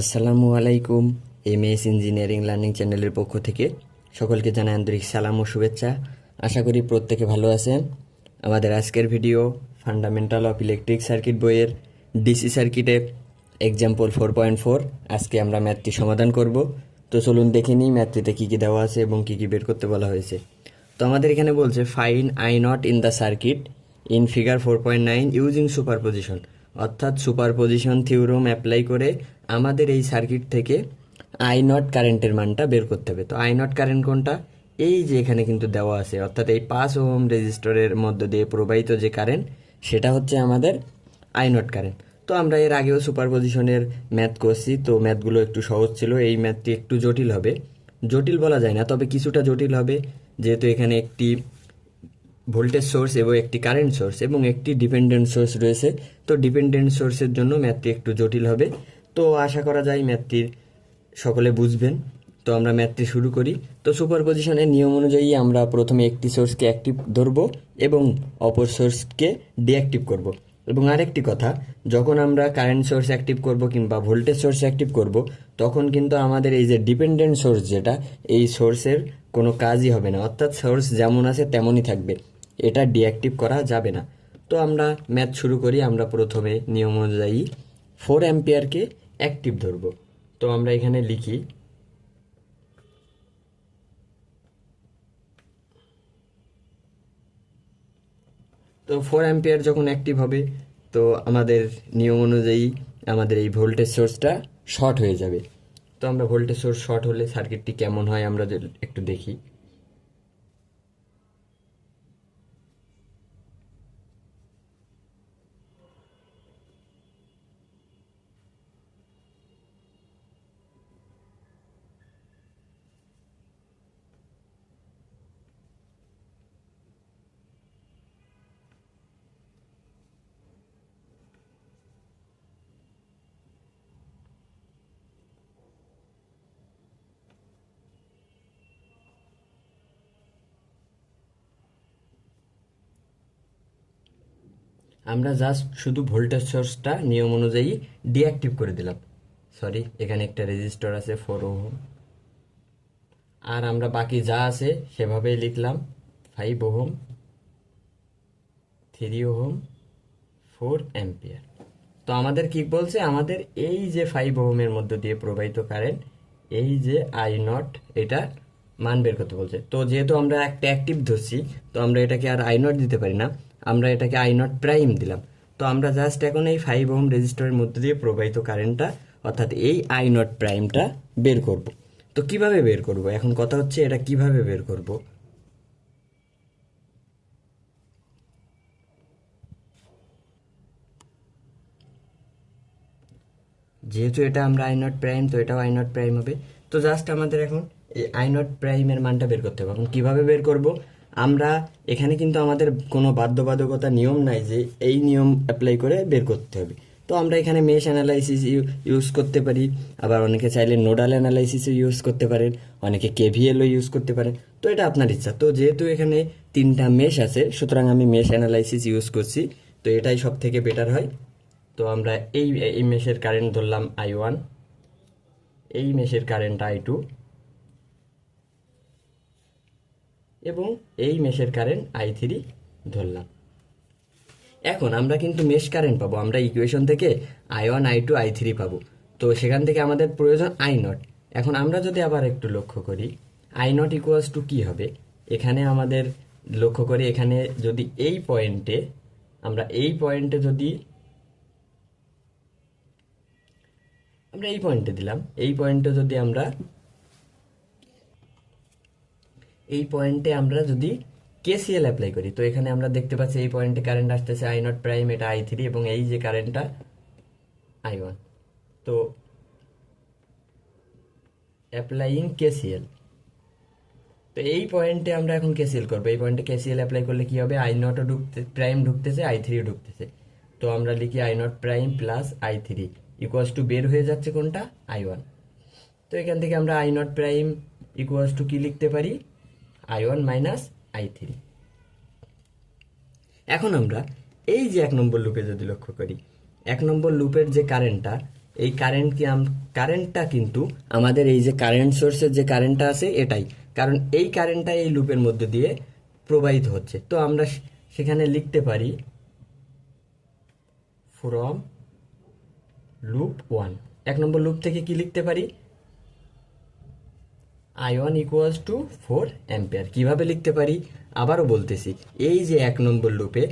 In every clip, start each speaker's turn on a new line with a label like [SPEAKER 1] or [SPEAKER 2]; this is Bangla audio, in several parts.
[SPEAKER 1] আসসালামু আলাইকুম এম এস ইঞ্জিনিয়ারিং লার্নিং চ্যানেলের পক্ষ থেকে সকলকে জানাই আন্তরিক সালাম ও শুভেচ্ছা। আশা করি প্রত্যেকে ভালো আছেন। আমাদের আজকের video fundamental of electric circuit বইয়ের ডিসি সার্কিটের এক্সাম্পল ফোর পয়েন্ট ফোর আজকে আমরা ম্যাথটি সমাধান করব। তো চলুন দেখে নিই ম্যাথটিতে কী কী দেওয়া আছে এবং কী কী বের করতে বলা হয়েছে। তো আমাদের এখানে বলছে find I naught in the circuit in figure four point nine using superposition অর্থাৎ সুপারপজিশন থিওরম অ্যাপ্লাই করে আমাদের এই সার্কিট থেকে আই নট কারেন্টের মানটা বের করতে হবে। তো আই নট কারেন্ট কোনটা? এই যে এখানে কিন্তু দেওয়া আছে, অর্থাৎ এই পাঁচ ওহম রেজিস্টরের মধ্য দিয়ে প্রবাহিত যে কারেন্ট সেটা হচ্ছে আমাদের আই নট কারেন্ট তো আমরা এর আগেও সুপারপজিশনের ম্যাথ করছি, তো ম্যাথগুলো একটু সহজ ছিল, এই ম্যাথটি একটু জটিল হবে। জটিল বলা যায় না, তবে কিছুটা জটিল হবে, যেহেতু এখানে একটি ভোল্টেজ সোর্স এবং একটি কারেন্ট সোর্স এবং একটি ডিপেন্ডেন্ট সোর্স রয়েছে। তো ডিপেন্ডেন্ট সোর্সের জন্য ম্যাথটি একটু জটিল হবে। তো আশা করা যায় ম্যাথটির সকলে বুঝবেন। তো আমরা ম্যাথটি শুরু করি। তো সুপার পজিশনের নিয়ম অনুযায়ী আমরা প্রথমে একটি সোর্সকে অ্যাক্টিভ ধরবো এবং অপর সোর্সকে ডিঅ্যাক্টিভ করব। এবং আরেকটি কথা, যখন আমরা কারেন্ট সোর্স অ্যাক্টিভ করব কিংবা ভোল্টেজ সোর্স অ্যাক্টিভ করব, তখন কিন্তু আমাদের এই যে ডিপেন্ডেন্ট সোর্স যেটা, এই সোর্সের কোনো কাজই হবে না। অর্থাৎ সোর্স যেমন আছে তেমনই থাকবে। এটা ডিঅ্যাক্টিভ করা যাবে না। তো আমরা ম্যাথ শুরু করি। আমরা প্রথমে নিয়ম অনুযায়ী ফোর অ্যাম্পিয়ারকে অ্যাক্টিভ ধরব। তো আমরা এখানে লিখি, তো ফোর অ্যাম্পিয়ার যখন অ্যাক্টিভ হবে, তো আমাদের নিয়ম অনুযায়ী আমাদের এই ভোল্টেজ সোর্সটা শর্ট হয়ে যাবে। তো আমরা ভোল্টেজ সোর্স শর্ট হলে সার্কিটটি কেমন হয় আমরা একটু দেখি। আমরা জাস্ট শুধু ভোল্টেজ সোর্সটা নিয়ম অনুযায়ী ডিঅ্যাক্টিভ করে দিলাম। সরি এখানে একটা রেজিস্টার আছে ফোর ওহম আর আমরা বাকি যা আছে সেভাবেই লিখলাম five ohm three ohm four ampere তো আমাদের কি বলছে? আমাদের এই যে ফাইভ ওহমের মধ্য দিয়ে প্রবাহিত কারেন্ট এই যে আই নট এটা মান বের করতে বলছে। তো যেহেতু আমরা একটা অ্যাক্টিভ ধরছি, তো আমরা এটাকে আর আই নট দিতে পারি না। আমরা এটাকে আই নট প্রাইম দিলাম। তো আমরা জাস্ট এখন এই ফাইভ ওহম রেজিস্টারের মধ্য দিয়ে প্রবাহিত কারেন্টটা অর্থাৎ এই আই নট প্রাইমটা বের করব। তো কীভাবে বের করব? এখন কথা হচ্ছে এটা কীভাবে বের করব? যেহেতু এটা আমরা আই নট প্রাইম তো এটাও আই নট প্রাইম হবে। তো জাস্ট আমাদের এখন এই আই নট প্রাইমের মানটা বের করতে হবে। এখন কীভাবে বের করব? আমরা এখানে কিন্তু আমাদের কোনো বাধ্যবাধকতা নিয়ম নাই যে এই নিয়ম অ্যাপ্লাই করে বের করতে হবে। তো আমরা এখানে মেশ অ্যানালাইসিস ইউজ করতে পারি, আবার অনেকে চাইলে নোডাল অ্যানালাইসিসও ইউজ করতে পারেন, অনেকে কেভিএলও ইউজ করতে পারেন। তো এটা আপনার ইচ্ছা। তো যেহেতু এখানে তিনটা মেশ আছে, সুতরাং আমি মেশ অ্যানালাইসিস ইউজ করছি। তো এটাই সব থেকে বেটার হয়। তো আমরা এই এই মেশের কারেন্ট ধরলাম আই ওয়ান এই মেশের কারেন্ট আই টু এবং এই মেশের কারেন্ট আই থ্রি ধরলাম। এখন আমরা কিন্তু মেশ কারেন্ট পাবো। আমরা ইকুয়েশন থেকে I one I two I three পাবো। তো সেখান থেকে আমাদের প্রয়োজন আই নট এখন আমরা যদি আবার একটু লক্ষ্য করি আই নট ইকুয়ালস টু কী হবে? এখানে আমাদের লক্ষ্য করি, এখানে যদি এই পয়েন্টে আমরা এই পয়েন্টে যদি, আমরা এই পয়েন্টে দিলাম। এই পয়েন্টে যদি আমরা এই পয়েন্টে আমরা যদি কেসিএল অ্যাপ্লাই করি, তো এখানে আমরা দেখতে পাচ্ছি এই পয়েন্টে কারেন্ট আসতেছে আই নট প্রাইম এটা আই থ্রি এবং এই যে কারেন্টটা আই ওয়ান তো অ্যাপ্লাইং কেসিএল তো এই পয়েন্টে আমরা এখন কেসিএল করব। এই পয়েন্টে কেসিএল অ্যাপ্লাই করলে কি হবে? আই নটও ঢুকতে প্রাইম ঢুকতেছে আই থ্রিও ঢুকতেছে। তো আমরা লিখি I naught prime plus I three equals to বের হয়ে যাচ্ছে কোনটা? আই ওয়ান তো এখান থেকে আমরা I naught prime equals to কি লিখতে পারি? I one minus I three এখন আমরা এই যে এক নম্বর লুপে যদি লক্ষ্য করি, এক নম্বর লুপের যে কারেন্টটা, এই কারেন্ট কি কারেন্টটা কিন্তু আমাদের এই যে কারেন্ট সোর্সের যে কারেন্টটা আছে এটাই। কারণ এই কারেন্টটা এই লুপের মধ্যে দিয়ে প্রবাহিত হচ্ছে। তো আমরা সেখানে লিখতে পারি ফ্রম লুপ ওয়ান এক নম্বর লুপ থেকে কি লিখতে পারি? I one equals to four ampere কীভাবে লিখতে পারি? আবারও বলতেছি, এই যে এক নম্বর লুপে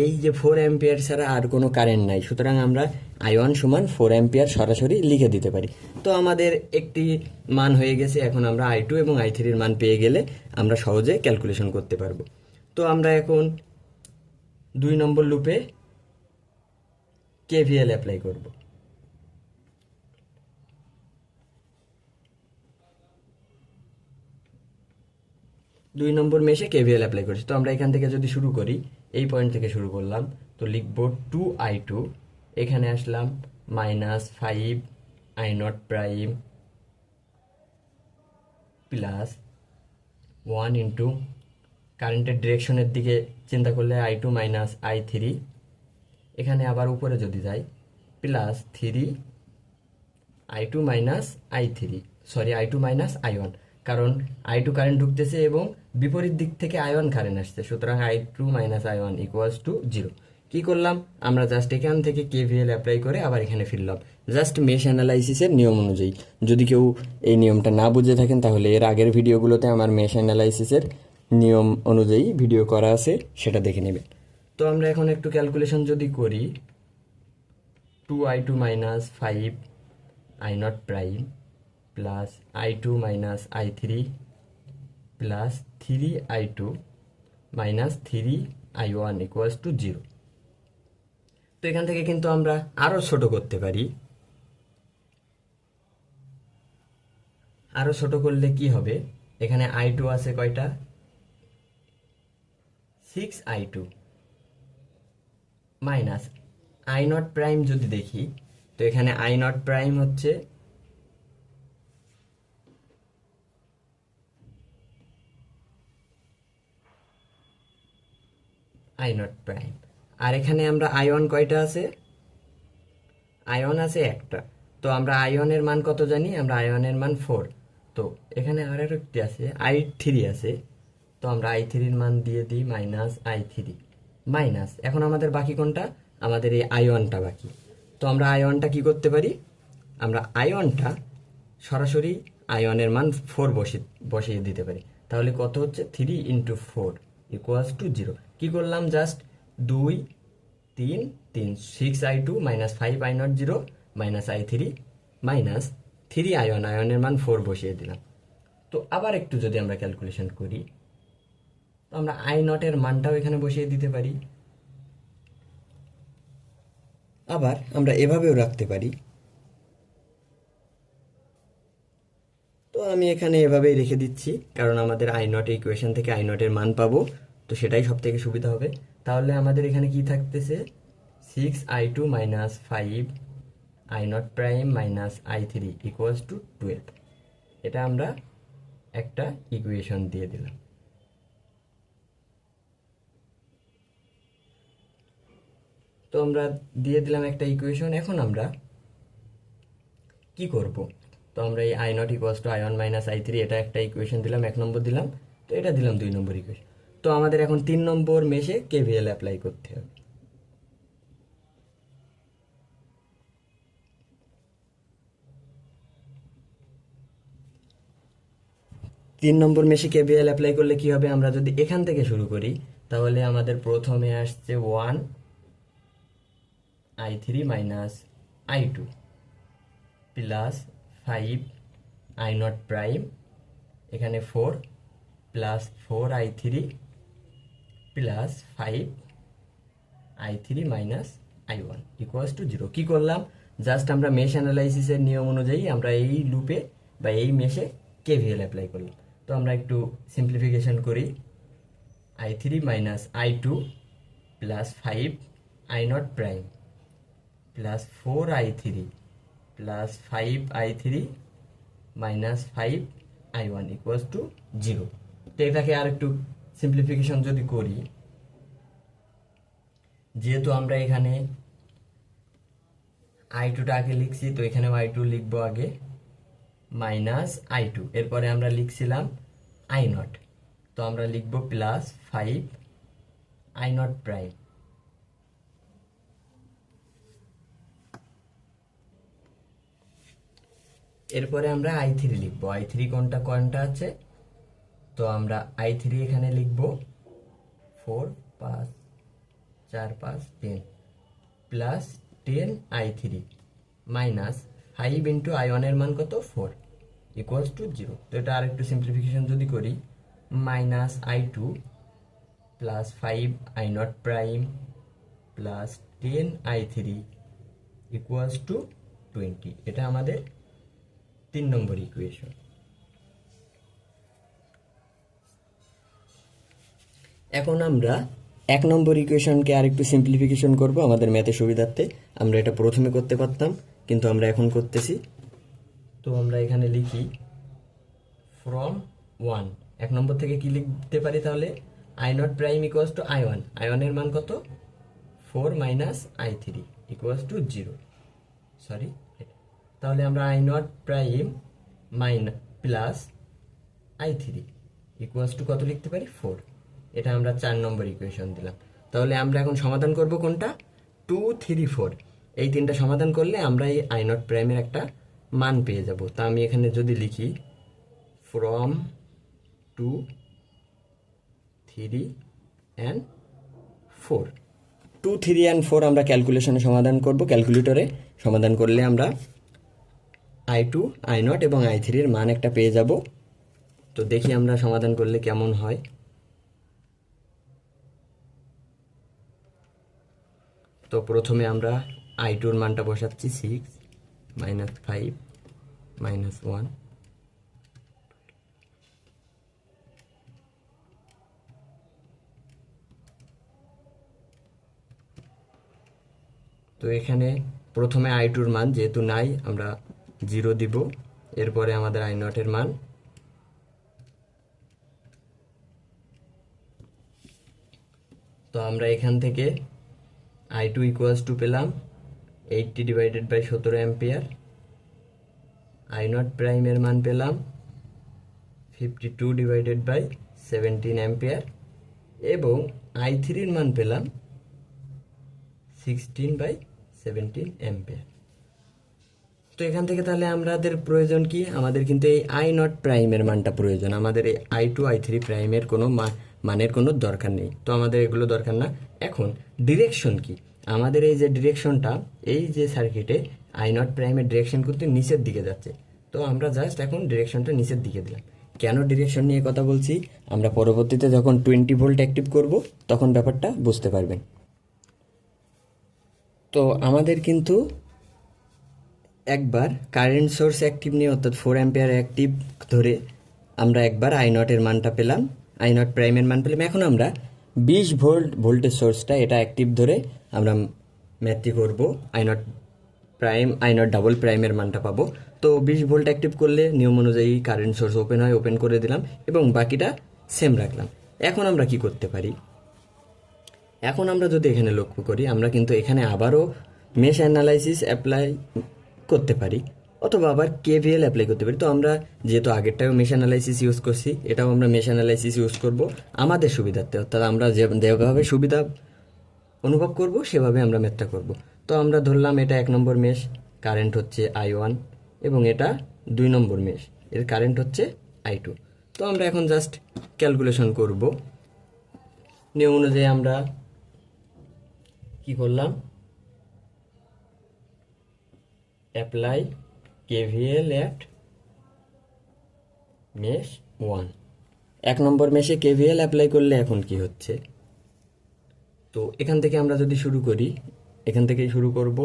[SPEAKER 1] এই যে ফোর অ্যাম্পিয়ার ছাড়া আর কোনো কারেন্ট নাই, সুতরাং আমরা আই ওয়ান সমান ফোর অ্যাম্পিয়ার সরাসরি লিখে দিতে পারি। তো আমাদের একটি মান হয়ে গেছে, এখন আমরা আই টু এবং আই থ্রির মান পেয়ে গেলে আমরা সহজে ক্যালকুলেশন করতে পারব। তো আমরা এখন দুই নম্বর লুপে কেভিএল অ্যাপ্লাই করব। দুই নম্বর মেশে কেভিএল অ্যাপ্লাই করছি। তো আমরা এখান থেকে যদি শুরু করি, এই পয়েন্ট থেকে শুরু করলাম, তো লিখব টু আই টু এখানে আসলাম minus five I naught prime plus one into কারেন্টের ডিরেকশনের দিকে চিন্তা করলে I two minus I three এখানে আবার উপরে যদি যাই plus three I two minus I three sorry I two minus I one কারণ আই টু কারেন্ট ঢুকতেছে এবং বিপরীত দিক থেকে আই ওয়ান কারেন্ট আসছে, সুতরাং I two minus I one equals to zero কী করলাম? আমরা জাস্ট এখান থেকে কেভিএল অ্যাপ্লাই করে আবার এখানে ফিরলাম। জাস্ট মেশ অ্যানালাইসিসের নিয়ম অনুযায়ী। যদি কেউ এই নিয়মটা না বুঝে থাকেন, তাহলে এর আগের ভিডিওগুলোতে আমার মেশ অ্যানালাইসিসের নিয়ম অনুযায়ী ভিডিও করা আছে, সেটা দেখে নেবেন। তো আমরা এখন একটু ক্যালকুলেশন যদি করি two I two minus five I naught prime plus I two minus I three plus three I two minus three I one equals to zero তো এখান থেকে কিন্তু আমরা আরও ছোট করতে পারি। আরও ছোট করলে কি হবে? এখানে আই টু আছে কয়টা? Six I two minus I naught prime যদি দেখি, তো এখানে আই নট প্রাইম হচ্ছে আই নট প্রাইম আর এখানে আমরা আয়ন কয়টা আছে? আয়ন আছে একটা। তো আমরা আয়নের মান কত জানি? আমরা আয়নের মান ফোর তো এখানে আর একটি আছে আই থ্রি আছে। তো আমরা আই থ্রির মান দিয়ে দিই মাইনাস আই থ্রি মাইনাস এখন আমাদের বাকি কোনটা? আমাদের এই আয়নটা বাকি। তো আমরা আয়নটা কি করতে পারি? আমরা আয়নটা সরাসরি আয়নের মান ফোর বসিয়ে বসিয়ে দিতে পারি। তাহলে কত হচ্ছে? Three into four equals to zero কী করলাম? জাস্ট দুই, তিন তিন six I two minus five I naught zero minus I three minus three ion আয়নের মান ফোর বসিয়ে দিলাম। তো আবার একটু যদি আমরা ক্যালকুলেশন করি, তো আমরা আই নটের মানটাও এখানে বসিয়ে দিতে পারি। আবার আমরা এভাবেও রাখতে পারি। তো আমি এখানে এভাবেই রেখে দিচ্ছি, কারণ আমাদের আই নট ইকুয়েশন থেকে আই নটের মান পাবো, তো সেটাই সব থেকে সুবিধা হবে। তাহলে আমাদের এখানে কি থাকতেছে? Six I two minus five I naught prime minus I three equals to twelve এটা আমরা একটা ইকুয়েশন দিয়ে দিলাম। তো আমরা দিয়ে দিলাম একটা ইকুয়েশন এখন আমরা কি করব? তো আমরা এই I naught equals to I one minus I three এটা একটা ইকুয়েশন দিলাম, এক নম্বর দিলাম, তো এটা দিলাম দুই নম্বর ইকুয়েশন তো আমাদের এখন তিন নম্বর মেশে কেভিএল অ্যাপ্লাই করতে হবে। তিন নম্বর মেশে কেভিএল অ্যাপ্লাই করলে কি হবে? আমরা যদি এখান থেকে শুরু করি, তাহলে আমাদের প্রথমে আসছে one I three minus I two plus five, I naught prime, এখানে four, plus four I three, plus five I three minus I one equals to zero কী করলাম? জাস্ট আমরা মেশ অ্যানালাইসিসের নিয়ম অনুযায়ী আমরা এই লুপে বা এই মেশে কেভিএল অ্যাপ্লাই করলাম। তো আমরা একটু সিম্পলিফিকেশন করি। I three minus I two plus five I naught prime, plus four I three plus five I three minus five I one equals to zero তো এটাকে আর একটু সিম্পলিফিকেশন যদি করি, যেহেতু আমরা এখানে আই টুটা আগে লিখছি, তো এখানে আই টু লিখব আগে মাইনাস আই টু এরপরে আমরা লিখছিলাম আই নট তো আমরা লিখব plus five I naught prime এরপরে আমরা আই থ্রি লিখব। আই থ্রি কোনটা কোনটা আছে? তো আমরা আই থ্রি এখানে লিখব। ফোর পাঁচ চার, পাঁচ ten plus ten I three minus five into I ওয়ানের মান কত? ফোর ইকুয়ালস টু জিরো তো এটা আরেকটু সিম্পলিফিকেশন যদি করি minus I two plus five I naught prime plus ten I three equals to twenty এটা আমাদের তিন নম্বর ইকুয়েশন এখন আমরা এক নম্বর ইকুয়েশনকে আরেকটু সিম্পলিফিকেশন করব, আমাদের ম্যাথে সুবিধার্থে। আমরা এটা প্রথমে করতে পারতাম, কিন্তু আমরা এখন করতেছি। তো আমরা এখানে লিখি ফ্রম ওয়ান এক নম্বর থেকে কি লিখতে পারি তাহলে? I naught prime equals to I one I ওয়ানের মান কত? Four minus I three equals to zero sorry তাহলে আমরা I naught prime minus plus I three equals to কত লিখতে পারি? ফোর এটা আমরা চার নম্বর ইকুয়েশন দিলাম। তাহলে আমরা এখন সমাধান করব কোনটা? টু থ্রি ফোর এই তিনটা সমাধান করলে আমরা এই আই নট প্রাইমের একটা মান পেয়ে যাব। তা আমি এখানে যদি লিখি from two three and four two three and four আমরা ক্যালকুলেশনে সমাধান করব। ক্যালকুলেটরে সমাধান করলে আমরা আই টু আই নট এবং আই থ্রির মান একটা পেয়ে যাব। তো দেখি আমরা সমাধান করলে কেমন হয়। তো প্রথমে আমরা আই টুর মানটা বসাচ্ছি six minus five minus one তো এখানে প্রথমে আই টুর মান যেহেতু নাই, আমরা জিরো দিব, এরপরে আমাদের আই নটের মান। তো আমরা এখান থেকে আই টু ইকুয়ালস টু পেলাম, এইটটি ডিভাইডেড বাই সতেরো অ্যাম্পিয়ার। আই নট প্রাইমের মান পেলাম fifty two divided by seventeen ampere. এবং আই থ্রির মান পেলাম সিক্সটিন বাই সেভেন্টিন অ্যাম্পিয়ার। তো এখান থেকে তাহলে আমাদের প্রয়োজন কি? আমাদের কিন্তু এই আই নট প্রাইমের মানটা প্রয়োজন। আমাদের এই আই টু আই থ্রি প্রাইমের কোনো মানের কোনো দরকার নেই। তো আমাদের এগুলো দরকার না। এখন ডিরেকশন কি? আমাদের এই যে ডিরেকশনটা এই যে সার্কিটে আই নট প্রাইমের ডিরেকশন কিন্তু নিচের দিকে যাচ্ছে। তো আমরা জাস্ট এখন ডিরেকশনটা নিচের দিকে দিলাম। কেন ডিরেকশন নিয়ে কথা বলছি? আমরা পরবর্তীতে যখন টোয়েন্টি ভোল্ট অ্যাক্টিভ করব, তখন ব্যাপারটা বুঝতে পারবেন। তো আমাদের কিন্তু একবার কারেন্ট সোর্স অ্যাক্টিভ নিয়ে, অর্থাৎ ফোর অ্যাম্পিয়ার অ্যাক্টিভ ধরে আমরা একবার আই নটের মানটা পেলাম। আই নট প্রাইমের মান পেলাম। এখন আমরা বিশ ভোল্ট ভোল্টেজ সোর্সটা এটা অ্যাক্টিভ ধরে আমরা ম্যাথটি করব। I naught prime I naught double প্রাইমের মানটা পাবো। তো বিশ ভোল্ট অ্যাক্টিভ করলে নিয়ম অনুযায়ী কারেন্ট সোর্স ওপেন হয় ওপেন করে দিলাম এবং বাকিটা সেম রাখলাম। এখন আমরা কি করতে পারি? এখন আমরা যদি এখানে লক্ষ্য করি, আমরা কিন্তু এখানে আবারও মেশ অ্যানালাইসিস অ্যাপ্লাই করতে পারি, অথবা আবার কেভিএল অ্যাপ্লাই করতে পারি। তো আমরা যেহেতু আগেরটাও মেশ অ্যানালাইসিস ইউজ করছি, এটাও আমরা মেশ অ্যানালাইসিস ইউজ করব আমাদের সুবিধার্থে। অর্থাৎ আমরা যেভাবে সুবিধা অনুভব করব, সেভাবে আমরা ম্যাথটা করব। তো আমরা ধরলাম এটা এক নম্বর মেশ কারেন্ট হচ্ছে আই ওয়ান এবং এটা দুই নম্বর মেশ এর কারেন্ট হচ্ছে আই টু তো আমরা এখন জাস্ট ক্যালকুলেশন করব। নিয়ম অনুযায়ী আমরা কি করলাম? Apply KVL at mesh one এক নম্বর মেশে কেভিএল অ্যাপ্লাই করলে এখন কি হচ্ছে? তো এখান থেকে আমরা যদি শুরু করি, এখান থেকেই শুরু করব।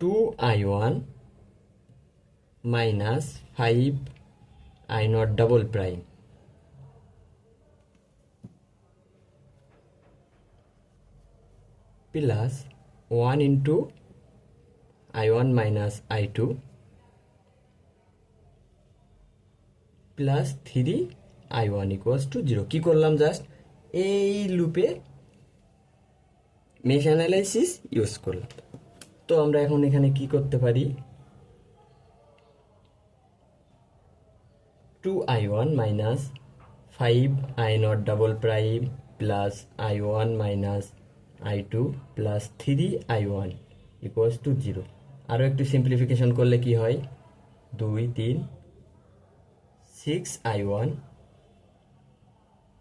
[SPEAKER 1] Two I one minus five I naught double prime plus one into I one minus I two plus three I one equals to zero কী করলাম জাস্ট এই লুপে মেশ অ্যানালাইসিস ইউজ করলাম। তো আমরা এখন এখানে কি করতে পারি? Two I one minus five I naught double prime plus I one minus I two plus three I one two zero আরও একটু সিম্পলিফিকেশন করলে কি হয়? দুই, তিন six I one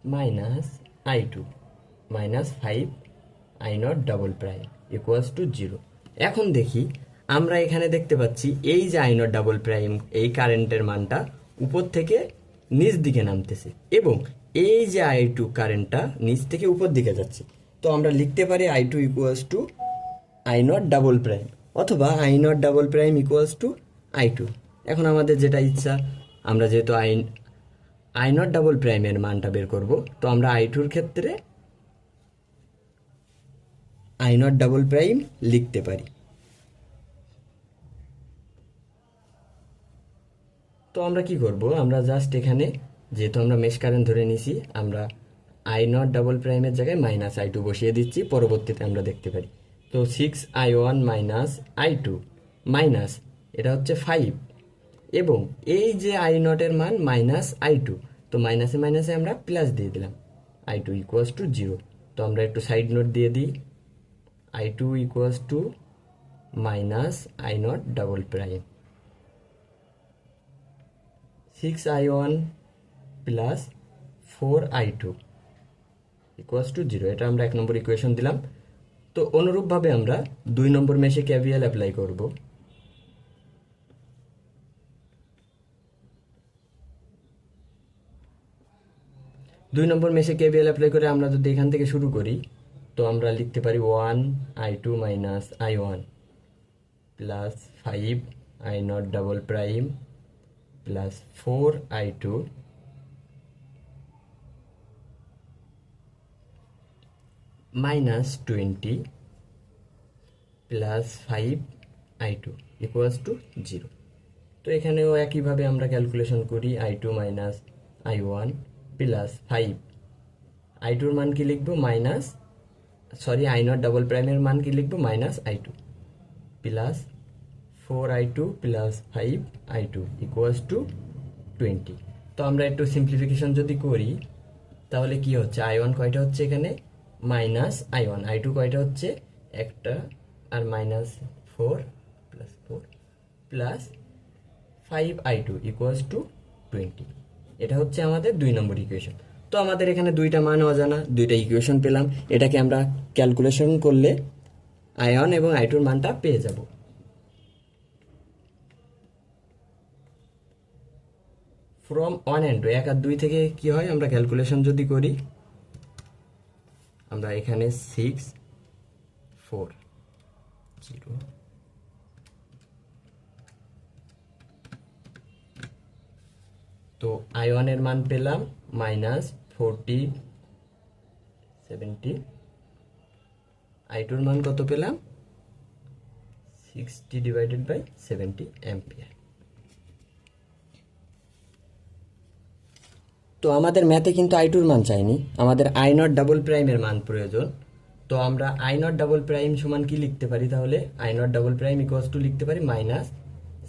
[SPEAKER 1] minus I two minus five I naught double prime equals to zero এখন দেখি, আমরা এখানে দেখতে পাচ্ছি এই যে আই নট ডাবল প্রাইম এই কারেন্টের মানটা উপর থেকে নিচ দিকে নামতেছে এবং এই যে আই টু কারেন্টটা নিচ থেকে উপর দিকে যাচ্ছে। তো আমরা লিখতে পারি I two equals to I naught double prime অথবা I naught double prime equals to I two এখন আমাদের যেটা ইচ্ছা, আমরা যেহেতু আই আই নট ডাবল প্রাইমের মানটা বের করব, তো আমরা আই টুর ক্ষেত্রে আই নট ডাবল প্রাইম লিখতে পারি। তো আমরা কি করব, আমরা জাস্ট এখানে যেহেতু আমরা মেশ কারেন্ট ধরে নিছি, আমরা আই নট ডাবল প্রাইমের জায়গায় মাইনাস আই টু বসিয়ে দিচ্ছি, পরবর্তীতে আমরা দেখতে পারি। তো six I one minus I two minus এটা হচ্ছে ফাইভ এবং এই যে আই নটের মান মাইনাস আই টু তো মাইনাসে মাইনাসে আমরা প্লাস দিয়ে দিলাম। I two equals to zero তো আমরা একটু সাইড নোট দিয়ে দিই। I two equals to minus I naught double prime six I one plus four I two equals to zero এটা আমরা এক নম্বর ইকুয়েশন দিলাম। তো অনুরূপভাবে আমরা দুই নম্বর মেশে ক্যাভিএল অ্যাপ্লাই করব। দুই নম্বর মেশে কেবিএল অ্যাপ্লাই করে আমরা যদি এখান থেকে শুরু করি, তো আমরা লিখতে পারি one I two minus I one plus five I naught double prime plus four I two minus twenty plus five I two equals to zero তো এখানেও একইভাবে আমরা ক্যালকুলেশন করি I two minus I one plus five I টুর মান কি লিখব? Minus sorry I naught double প্রাইমের মান কি লিখব? Minus I two plus four I two plus five I two equals to twenty তো আমরা একটু সিম্পলিফিকেশন যদি করি, তাহলে কি হচ্ছে? আই ওয়ান কয়টা হচ্ছে এখানে? Minus I one. I two কয়টা হচ্ছে? একটা আর minus four plus four plus five I two equals to twenty. এটা হচ্ছে আমাদের দুই নম্বর ইকুয়েশন তো আমাদের এখানে দুইটা মান অজানা, দুইটা ইকুয়েশন পেলাম। এটাকে আমরা ক্যালকুলেশন করলে আয়ন এবং আই টুর মানটা পেয়ে যাব। ফ্রম ওয়ান অ্যান্ড এক আর দুই থেকে কি হয়? আমরা ক্যালকুলেশন যদি করি আমরা এখানে সিক্স ফোর জিরো তো আই ওয়ানের মান পেলাম মাইনাস ফোরটি সেভেন্টি আই টুর মান কত পেলাম? Sixty divided by seventy ampere তো আমাদের ম্যাথে কিন্তু আই টুর মান চাইনি, আমাদের আই নট ডাবল প্রাইমের মান প্রয়োজন। তো আমরা আই নট ডাবল প্রাইম সমান কি লিখতে পারি তাহলে? I naught double prime equals to লিখতে পারি minus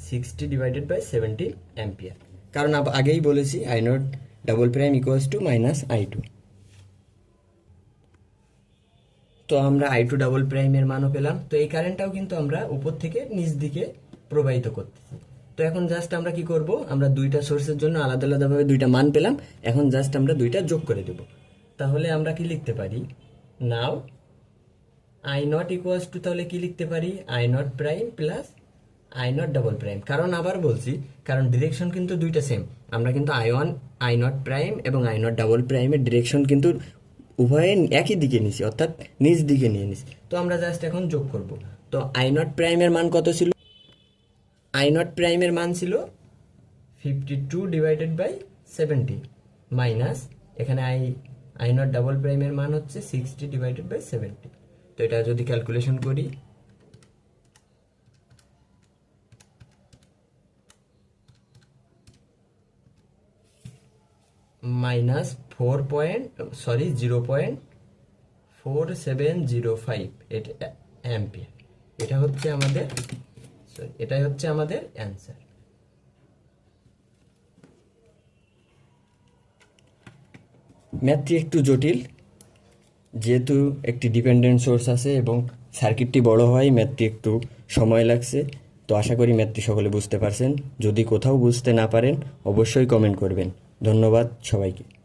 [SPEAKER 1] sixty divided by seventy ampere কারণ আগেই বলেছি I naught double prime equals to minus I two তো আমরা আই টু ডাবল প্রাইমের মানও পেলাম। তো এই কারেন্টটাও কিন্তু আমরা উপর থেকে নিচ দিকে প্রবাহিত করতেছি। তো এখন জাস্ট আমরা কি করব? আমরা দুইটা সোর্সের জন্য আলাদা আলাদাভাবে দুইটা মান পেলাম। এখন জাস্ট আমরা দুইটা যোগ করে দেব। তাহলে আমরা কি লিখতে পারি? Now I naught equals to তাহলে কি লিখতে পারি? I naught prime plus I naught double prime কারণ আবার বলছি, কারণ ডিরেকশন কিন্তু দুইটা সেম আমরা কিন্তু I one I naught prime এবং আই নট ডাবল প্রাইমের ডিরেকশন কিন্তু উভয়ে একই দিকে নিছি, অর্থাৎ নিজ দিকে নিয়ে নিছি। তো আমরা জাস্ট এখন যোগ করব। তো আই নট প্রাইমের মান কত ছিল? আই নট প্রাইমের মান ছিল fifty two divided by seventy minus এখানে আই আই নট ডাবল প্রাইমের মান হচ্ছে সিক্সটি ডিভাইডেড বাই সেভেন্টি তো এটা যদি ক্যালকুলেশন করি minus four point sorry zero point four seven zero five এটা এটা হচ্ছে আমাদের sorry, এটাই হচ্ছে আমাদের অ্যান্সার ম্যাথটি একটু জটিল। যেহেতু একটি ডিপেন্ডেন্ট সোর্স আছে এবং সার্কিটটি বড় হয় ম্যাথটি একটু সময় লাগছে তো আশা করি ম্যাথটি সকলে বুঝতে পারছেন। যদি কোথাও বুঝতে না পারেন অবশ্যই কমেন্ট করবেন। ধন্যবাদ সবাইকে।